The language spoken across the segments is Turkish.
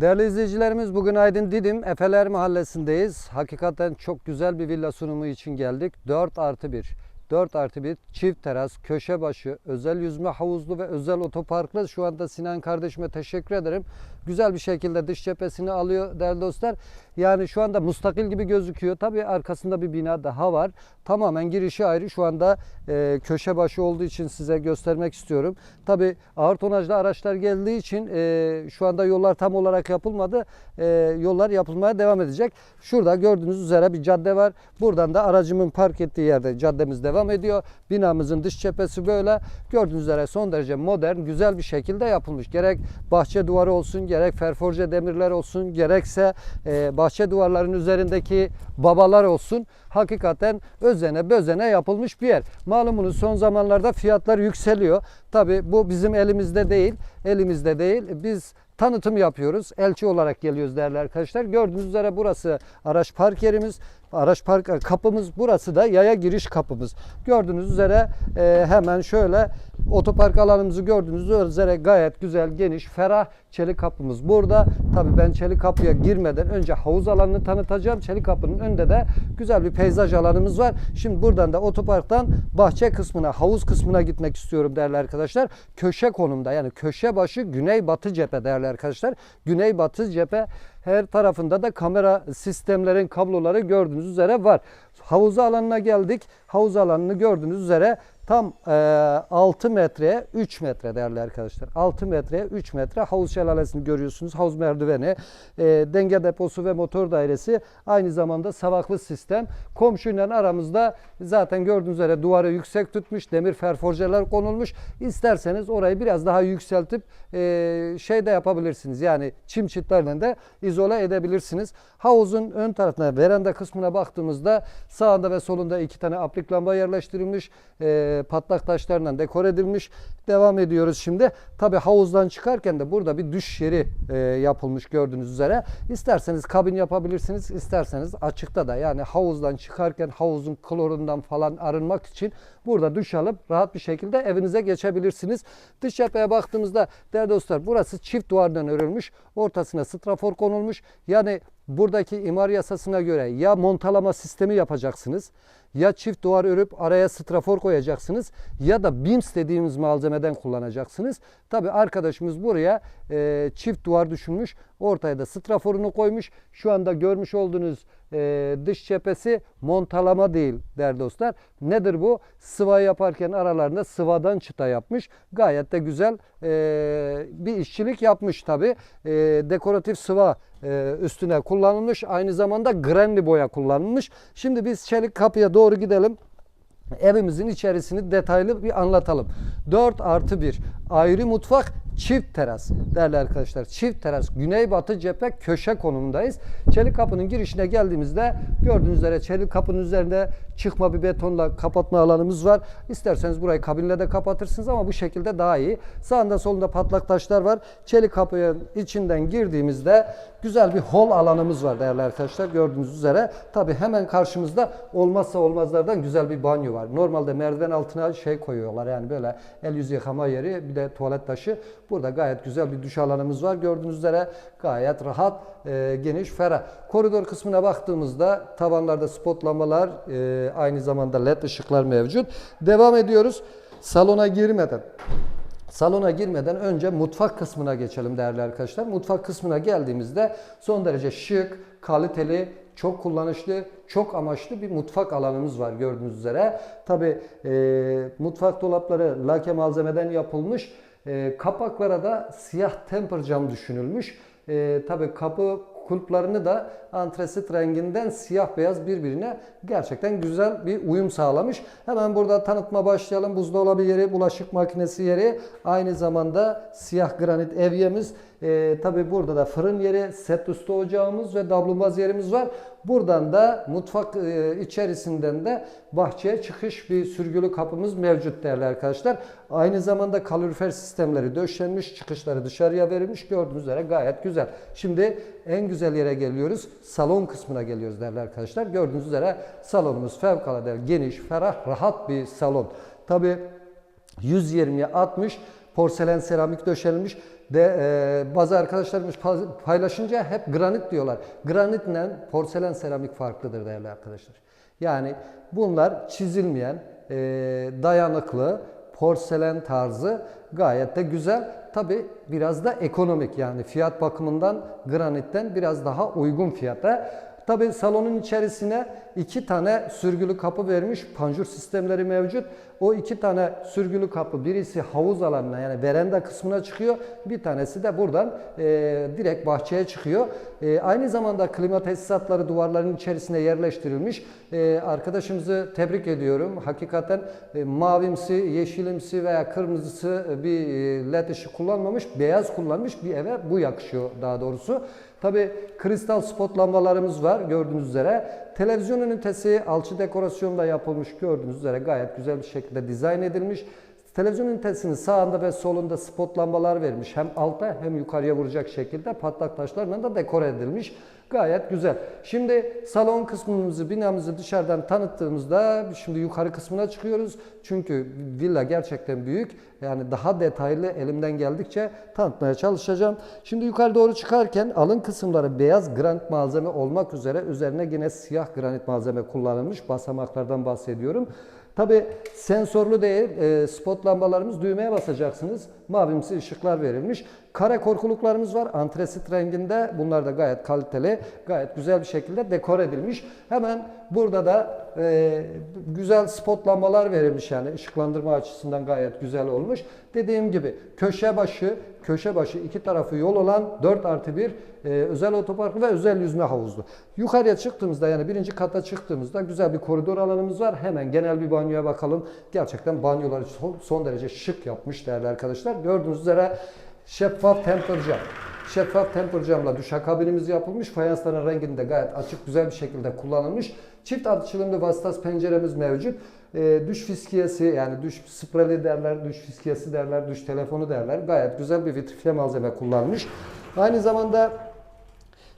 Değerli izleyicilerimiz bugün Aydın Didim Efeler Mahallesi'ndeyiz. Hakikaten çok güzel bir villa sunumu için geldik. 4 artı 1. 4 artı 1 çift teras, köşe başı, özel yüzme havuzlu ve özel otoparklı. Şu anda Sinan kardeşime teşekkür ederim. Güzel bir şekilde dış cephesini alıyor değerli dostlar. Yani şu anda mustakil gibi gözüküyor. Tabii arkasında bir bina daha var. Tamamen girişi ayrı. Şu anda e, köşe başı olduğu için size göstermek istiyorum. Tabii ağır tonajlı araçlar geldiği için e, şu anda yollar tam olarak yapılmadı. E, yollar yapılmaya devam edecek. Şurada gördüğünüz üzere bir cadde var. Buradan da aracımın park ettiği yerde caddemiz devam ediyor. Binamızın dış cephesi böyle. Gördüğünüz üzere son derece modern, güzel bir şekilde yapılmış. Gerek bahçe duvarı olsun, gerek ferforje demirler olsun, gerekse e, bahçe duvarlarının üzerindeki babalar olsun. Hakikaten özene bözene yapılmış bir yer. Malumunuz son zamanlarda fiyatlar yükseliyor. Tabi bu bizim elimizde değil. Elimizde değil. Biz tanıtım yapıyoruz. Elçi olarak geliyoruz değerli arkadaşlar. Gördüğünüz üzere burası araç park yerimiz. Araç park kapımız burası da yaya giriş kapımız. Gördüğünüz üzere e, hemen şöyle otopark alanımızı gördüğünüz üzere gayet güzel, geniş, ferah çelik kapımız burada. Tabii ben çelik kapıya girmeden önce havuz alanını tanıtacağım. Çelik kapının önünde de güzel bir peyzaj alanımız var. Şimdi buradan da otoparktan bahçe kısmına, havuz kısmına gitmek istiyorum değerli arkadaşlar. Köşe konumda yani köşe başı güney batı cephe değerli arkadaşlar. Güney batı cephe her tarafında da kamera sistemlerin kabloları gördüğünüz üzere var. Havuz alanına geldik. Havuz alanını gördüğünüz üzere tam e, 6 metreye 3 metre değerli arkadaşlar. 6 metreye 3 metre havuz şelalesini görüyorsunuz. Havuz merdiveni, e, denge deposu ve motor dairesi aynı zamanda savaklı sistem. Komşuyla aramızda zaten gördüğünüz üzere duvarı yüksek tutmuş. Demir ferforjeler konulmuş. İsterseniz orayı biraz daha yükseltip e, şey de yapabilirsiniz. Yani çim çitlerle de izole edebilirsiniz. Havuzun ön tarafına veranda kısmına baktığımızda sağında ve solunda iki tane aplik lamba yerleştirilmiş. E, patlak taşlarla dekor edilmiş. Devam ediyoruz şimdi. Tabi havuzdan çıkarken de burada bir duş yeri e, yapılmış gördüğünüz üzere. İsterseniz kabin yapabilirsiniz. isterseniz açıkta da yani havuzdan çıkarken havuzun klorundan falan arınmak için burada duş alıp rahat bir şekilde evinize geçebilirsiniz. Dış cepheye baktığımızda değerli dostlar burası çift duvardan örülmüş. Ortasına strafor konulmuş. Yani buradaki imar yasasına göre ya montalama sistemi yapacaksınız ya çift duvar örüp araya strafor koyacaksınız ya da BIMS dediğimiz malzemeden kullanacaksınız. Tabi arkadaşımız buraya e, çift duvar düşünmüş. Ortaya da straforunu koymuş. Şu anda görmüş olduğunuz e, dış cephesi montalama değil değerli dostlar. Nedir bu? Sıva yaparken aralarında sıvadan çıta yapmış. Gayet de güzel e, bir işçilik yapmış tabi. E, dekoratif sıva e, üstüne kullanılmış. Aynı zamanda granli boya kullanılmış. Şimdi biz çelik kapıya doğru gidelim. Evimizin içerisini detaylı bir anlatalım. 4 artı 1 ayrı mutfak çift teras değerli arkadaşlar. Çift teras güneybatı cephe köşe konumundayız. Çelik kapının girişine geldiğimizde gördüğünüz üzere çelik kapının üzerinde çıkma bir betonla kapatma alanımız var. İsterseniz burayı kabinle de kapatırsınız ama bu şekilde daha iyi. Sağında solunda patlak taşlar var. Çelik kapının içinden girdiğimizde güzel bir hol alanımız var değerli arkadaşlar. Gördüğünüz üzere tabi hemen karşımızda olmazsa olmazlardan güzel bir banyo var. Normalde merdiven altına şey koyuyorlar yani böyle el yüz yıkama yeri bir de tuvalet taşı. Burada gayet güzel bir duş alanımız var. Gördüğünüz üzere gayet rahat, e, geniş, ferah. Koridor kısmına baktığımızda tavanlarda spot lambalar, e, aynı zamanda led ışıklar mevcut. Devam ediyoruz. Salona girmeden Salona girmeden önce mutfak kısmına geçelim değerli arkadaşlar. Mutfak kısmına geldiğimizde son derece şık, kaliteli, çok kullanışlı, çok amaçlı bir mutfak alanımız var gördüğünüz üzere. Tabi e, mutfak dolapları lake malzemeden yapılmış. E, kapaklara da siyah temper cam düşünülmüş. E, Tabi kapı kulplarını da antresit renginden siyah beyaz birbirine gerçekten güzel bir uyum sağlamış. Hemen burada tanıtma başlayalım. Buzdolabı yeri, bulaşık makinesi yeri, aynı zamanda siyah granit evyemiz. Ee, Tabi burada da fırın yeri, set üstü ocağımız ve davlumbaz yerimiz var. Buradan da mutfak e, içerisinden de bahçeye çıkış bir sürgülü kapımız mevcut değerli arkadaşlar. Aynı zamanda kalorifer sistemleri döşenmiş, çıkışları dışarıya verilmiş. Gördüğünüz üzere gayet güzel. Şimdi en güzel yere geliyoruz. Salon kısmına geliyoruz değerli arkadaşlar. Gördüğünüz üzere salonumuz fevkalade geniş, ferah, rahat bir salon. Tabi 120'ye 60 porselen seramik döşenilmiş. De, e, bazı arkadaşlarımız pa- paylaşınca hep granit diyorlar. Granitle porselen seramik farklıdır değerli arkadaşlar. Yani bunlar çizilmeyen, e, dayanıklı, porselen tarzı gayet de güzel. Tabi biraz da ekonomik yani fiyat bakımından granitten biraz daha uygun fiyata. Tabi salonun içerisine iki tane sürgülü kapı vermiş. Panjur sistemleri mevcut. O iki tane sürgülü kapı birisi havuz alanına yani veranda kısmına çıkıyor. Bir tanesi de buradan e, direkt bahçeye çıkıyor. E, aynı zamanda klima tesisatları duvarların içerisine yerleştirilmiş. E, arkadaşımızı tebrik ediyorum. Hakikaten e, mavimsi, yeşilimsi veya kırmızısı bir e, led ışık kullanmamış. Beyaz kullanmış bir eve bu yakışıyor daha doğrusu. Tabi kristal spot lambalarımız var gördüğünüz üzere. Televizyon ünitesi alçı dekorasyonda yapılmış gördüğünüz üzere gayet güzel bir şekilde dizayn edilmiş. Televizyon ünitesinin sağında ve solunda spot lambalar vermiş. Hem alta hem yukarıya vuracak şekilde patlak taşlarla da dekore edilmiş. Gayet güzel. Şimdi salon kısmımızı, binamızı dışarıdan tanıttığımızda şimdi yukarı kısmına çıkıyoruz. Çünkü villa gerçekten büyük. Yani daha detaylı elimden geldikçe tanıtmaya çalışacağım. Şimdi yukarı doğru çıkarken alın kısımları beyaz granit malzeme olmak üzere üzerine yine siyah granit malzeme kullanılmış. Basamaklardan bahsediyorum. Tabi sensörlü değil, e, spot lambalarımız düğmeye basacaksınız. Mavimsi ışıklar verilmiş. Kare korkuluklarımız var. Antresit renginde. Bunlar da gayet kaliteli, gayet güzel bir şekilde dekor edilmiş. Hemen burada da e, güzel spot lambalar verilmiş yani ışıklandırma açısından gayet güzel olmuş. Dediğim gibi köşe başı, köşe başı iki tarafı yol olan 4 artı 1 e, özel otopark ve özel yüzme havuzlu. Yukarıya çıktığımızda yani birinci kata çıktığımızda güzel bir koridor alanımız var. Hemen genel bir banyoya bakalım. Gerçekten banyoları son, son derece şık yapmış değerli arkadaşlar. Gördüğünüz üzere şeffaf temper cam. Şeffaf temper camla duşakabinimiz yapılmış. Fayansların renginde gayet açık güzel bir şekilde kullanılmış. Çift açılımlı vasıtas penceremiz mevcut. E, duş fiskiyesi yani duş spreli derler, duş fiskiyesi derler, duş telefonu derler. Gayet güzel bir vitrifle malzeme kullanmış. Aynı zamanda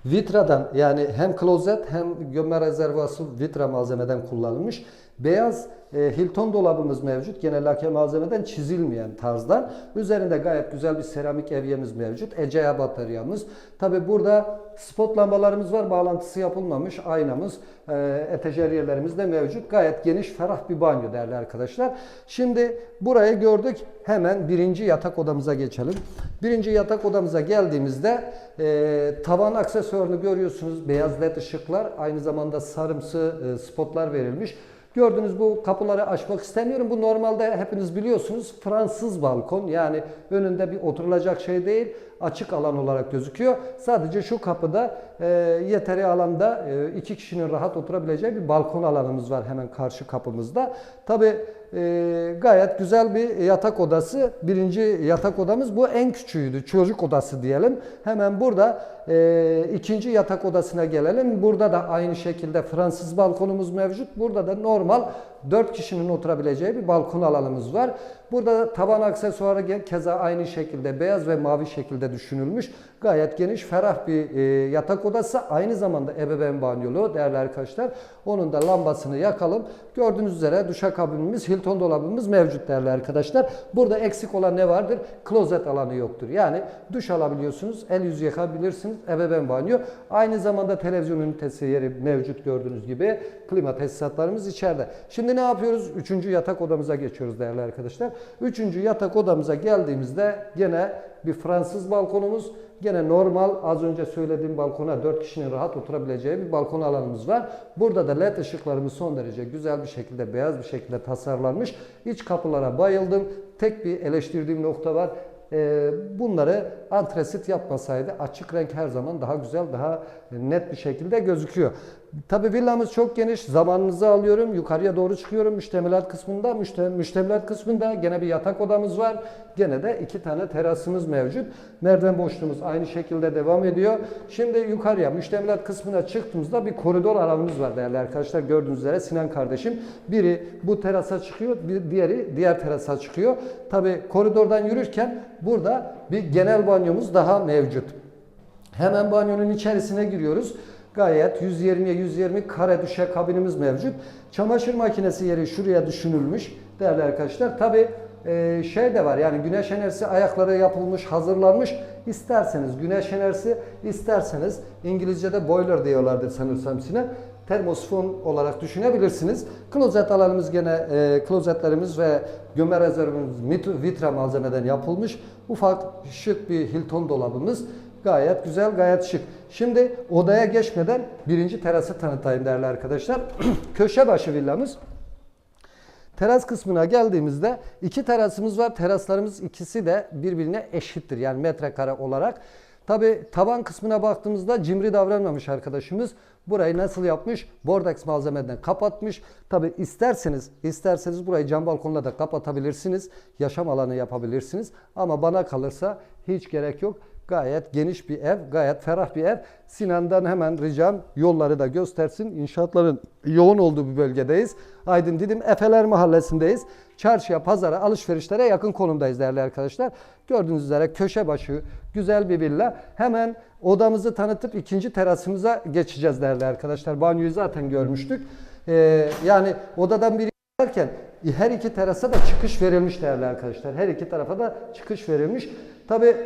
Vitradan yani hem klozet hem gömme rezervası vitra malzemeden kullanılmış. Beyaz e, Hilton dolabımız mevcut. Gene lake malzemeden çizilmeyen tarzdan. Üzerinde gayet güzel bir seramik evyemiz mevcut. Ecea bataryamız. Tabi burada spot lambalarımız var. Bağlantısı yapılmamış. Aynamız, e, etejeriyerlerimiz de mevcut. Gayet geniş, ferah bir banyo değerli arkadaşlar. Şimdi burayı gördük. Hemen birinci yatak odamıza geçelim. Birinci yatak odamıza geldiğimizde e, tavan aksesuarını görüyorsunuz. Beyaz led ışıklar. Aynı zamanda sarımsı e, spotlar verilmiş. Gördüğünüz bu kapıları açmak istemiyorum. Bu normalde hepiniz biliyorsunuz Fransız balkon. Yani önünde bir oturulacak şey değil. Açık alan olarak gözüküyor. Sadece şu kapıda e, yeteri alanda e, iki kişinin rahat oturabileceği bir balkon alanımız var hemen karşı kapımızda. Tabi e, gayet güzel bir yatak odası. Birinci yatak odamız bu en küçüğüydü. Çocuk odası diyelim. Hemen burada e, ikinci yatak odasına gelelim. Burada da aynı şekilde Fransız balkonumuz mevcut. Burada da normal 4 kişinin oturabileceği bir balkon alanımız var. Burada da taban aksesuarı keza aynı şekilde beyaz ve mavi şekilde düşünülmüş. Gayet geniş, ferah bir e, yatak odası. Aynı zamanda ebeveyn banyolu değerli arkadaşlar. Onun da lambasını yakalım. Gördüğünüz üzere duşakabinimiz, Hilton dolabımız mevcut değerli arkadaşlar. Burada eksik olan ne vardır? Klozet alanı yoktur. Yani duş alabiliyorsunuz, el yüz yıkabilirsiniz, ebeveyn banyo. Aynı zamanda televizyon ünitesi yeri mevcut gördüğünüz gibi. Klima tesisatlarımız içeride. Şimdi ne yapıyoruz? Üçüncü yatak odamıza geçiyoruz değerli arkadaşlar. Üçüncü yatak odamıza geldiğimizde gene bir Fransız balkonumuz. Gene normal az önce söylediğim balkona 4 kişinin rahat oturabileceği bir balkon alanımız var. Burada da led ışıklarımız son derece güzel bir şekilde beyaz bir şekilde tasarlanmış. İç kapılara bayıldım. Tek bir eleştirdiğim nokta var. Ee, bunları antresit yapmasaydı açık renk her zaman daha güzel, daha net bir şekilde gözüküyor. Tabi villamız çok geniş. Zamanınızı alıyorum. Yukarıya doğru çıkıyorum. Müştemilat kısmında. Müşte, müştemilat kısmında gene bir yatak odamız var. Gene de iki tane terasımız mevcut. Merdiven boşluğumuz aynı şekilde devam ediyor. Şimdi yukarıya müştemilat kısmına çıktığımızda bir koridor alanımız var değerli arkadaşlar. Gördüğünüz üzere Sinan kardeşim. Biri bu terasa çıkıyor. Bir diğeri diğer terasa çıkıyor. Tabi koridordan yürürken burada bir genel banyomuz daha mevcut. Hemen banyonun içerisine giriyoruz. Gayet 120'ye 120 kare düşe kabinimiz mevcut. Çamaşır makinesi yeri şuraya düşünülmüş değerli arkadaşlar. Tabi e, şey de var yani güneş enerjisi ayakları yapılmış, hazırlanmış. İsterseniz güneş enerjisi, isterseniz İngilizce'de boiler diyorlardı sanırsam sine. Termosifon olarak düşünebilirsiniz. Klozet alanımız gene e, klozetlerimiz ve gömme rezervimiz vitra malzemeden yapılmış. Ufak şık bir Hilton dolabımız. Gayet güzel, gayet şık. Şimdi odaya geçmeden birinci terası tanıtayım değerli arkadaşlar. Köşe başı villamız. Teras kısmına geldiğimizde iki terasımız var. Teraslarımız ikisi de birbirine eşittir. Yani metrekare olarak. Tabi taban kısmına baktığımızda cimri davranmamış arkadaşımız. Burayı nasıl yapmış? Bordex malzemeden kapatmış. Tabi isterseniz isterseniz burayı cam balkonla da kapatabilirsiniz. Yaşam alanı yapabilirsiniz. Ama bana kalırsa hiç gerek yok. Gayet geniş bir ev, gayet ferah bir ev. Sinan'dan hemen ricam yolları da göstersin. İnşaatların yoğun olduğu bir bölgedeyiz. Aydın Didim Efeler Mahallesi'ndeyiz. Çarşıya, pazara, alışverişlere yakın konumdayız değerli arkadaşlar. Gördüğünüz üzere köşe başı güzel bir villa. Hemen odamızı tanıtıp ikinci terasımıza geçeceğiz değerli arkadaşlar. Banyoyu zaten görmüştük. Ee, yani odadan biri derken her iki terasa da çıkış verilmiş değerli arkadaşlar. Her iki tarafa da çıkış verilmiş. Tabi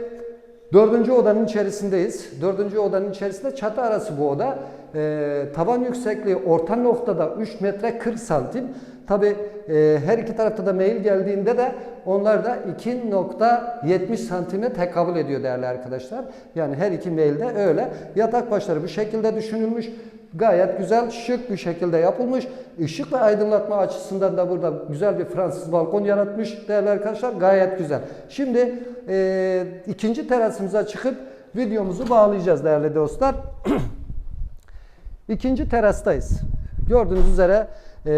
Dördüncü odanın içerisindeyiz. Dördüncü odanın içerisinde çatı arası bu oda. Ee, tavan yüksekliği orta noktada 3 metre 40 santim. Tabi e, her iki tarafta da mail geldiğinde de onlar da 2.70 santime tekabül ediyor değerli arkadaşlar. Yani her iki mailde öyle. Yatak başları bu şekilde düşünülmüş. Gayet güzel, şık bir şekilde yapılmış. Işık ve aydınlatma açısından da burada güzel bir Fransız balkon yaratmış değerli arkadaşlar. Gayet güzel. Şimdi e, ikinci terasımıza çıkıp videomuzu bağlayacağız değerli dostlar. İkinci terastayız. Gördüğünüz üzere e,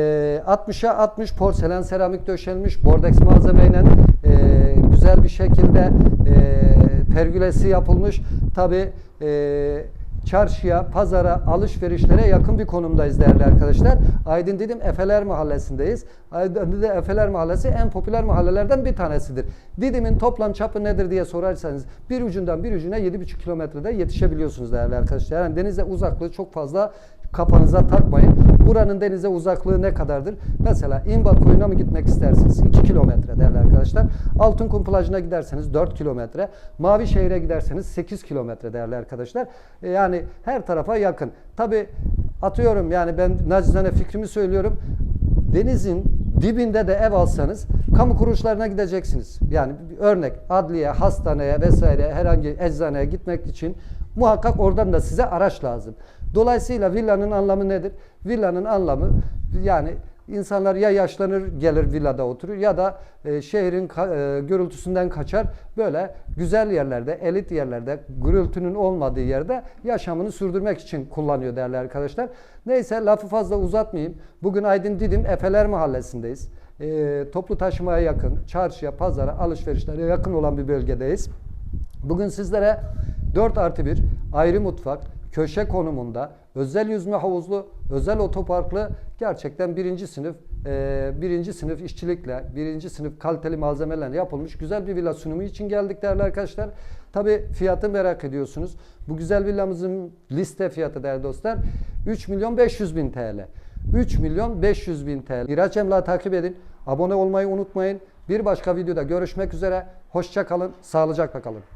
60'a 60 porselen seramik döşenmiş bordeks malzemeyle e, güzel bir şekilde e, pergülesi yapılmış. Tabi e, çarşıya, pazara, alışverişlere yakın bir konumdayız değerli arkadaşlar. Aydın dedim Efeler Mahallesi'ndeyiz. Aydın Didim Efeler Mahallesi en popüler mahallelerden bir tanesidir. Didim'in toplam çapı nedir diye sorarsanız bir ucundan bir ucuna 7,5 kilometrede yetişebiliyorsunuz değerli arkadaşlar. Yani denize uzaklığı çok fazla kafanıza takmayın. Buranın denize uzaklığı ne kadardır? Mesela İmbat koyuna mı gitmek istersiniz? 2 kilometre değerli arkadaşlar. Altınkum plajına giderseniz 4 kilometre. Mavişehir'e giderseniz 8 kilometre değerli arkadaşlar. E, Yani her tarafa yakın. Tabi atıyorum yani ben nacizane fikrimi söylüyorum. Denizin dibinde de ev alsanız kamu kuruluşlarına gideceksiniz. Yani örnek adliye, hastaneye vesaire herhangi eczaneye gitmek için muhakkak oradan da size araç lazım. Dolayısıyla villanın anlamı nedir? Villanın anlamı yani insanlar ya yaşlanır gelir villada oturur ya da e, şehrin ka- e, gürültüsünden kaçar böyle güzel yerlerde, elit yerlerde, gürültünün olmadığı yerde yaşamını sürdürmek için kullanıyor değerli arkadaşlar. Neyse lafı fazla uzatmayayım. Bugün Aydın Didim Efeler Mahallesi'ndeyiz. E, toplu taşımaya yakın, çarşıya, pazara, alışverişlere yakın olan bir bölgedeyiz. Bugün sizlere 4 artı 1 ayrı mutfak, köşe konumunda, özel yüzme havuzlu, özel otoparklı gerçekten birinci sınıf e, birinci sınıf işçilikle, birinci sınıf kaliteli malzemelerle yapılmış güzel bir villa sunumu için geldik değerli arkadaşlar. Tabi fiyatı merak ediyorsunuz. Bu güzel villamızın liste fiyatı değerli dostlar 3 milyon 500 bin TL. 3 milyon 500 bin TL. İraç Emlak'ı takip edin. Abone olmayı unutmayın. Bir başka videoda görüşmek üzere. Hoşça kalın, sağlıcakla kalın.